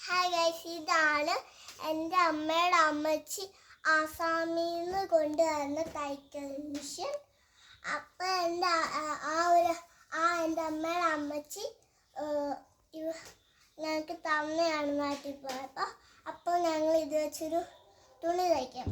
Hi guys ഇതാണ് എന്റെ അമ്മയുടെ അമ്മച്ചി ആസാമിൽ നിന്ന് കൊണ്ടുവന്ന തയ്ക്കൽ മിഷൻ അപ്പം എന്റെ ആ- ആ- ഒരു ആ എന്റെ അമ്മയുടെ അമ്മച്ചി ഞങ്ങൾക്ക് തന്നെയാണ് നാട്ടിൽ പോയപ്പോൾ. അപ്പോൾ ഞങ്ങൾ ഇത് വെച്ചൊരു തുണി തയ്ക്കാം.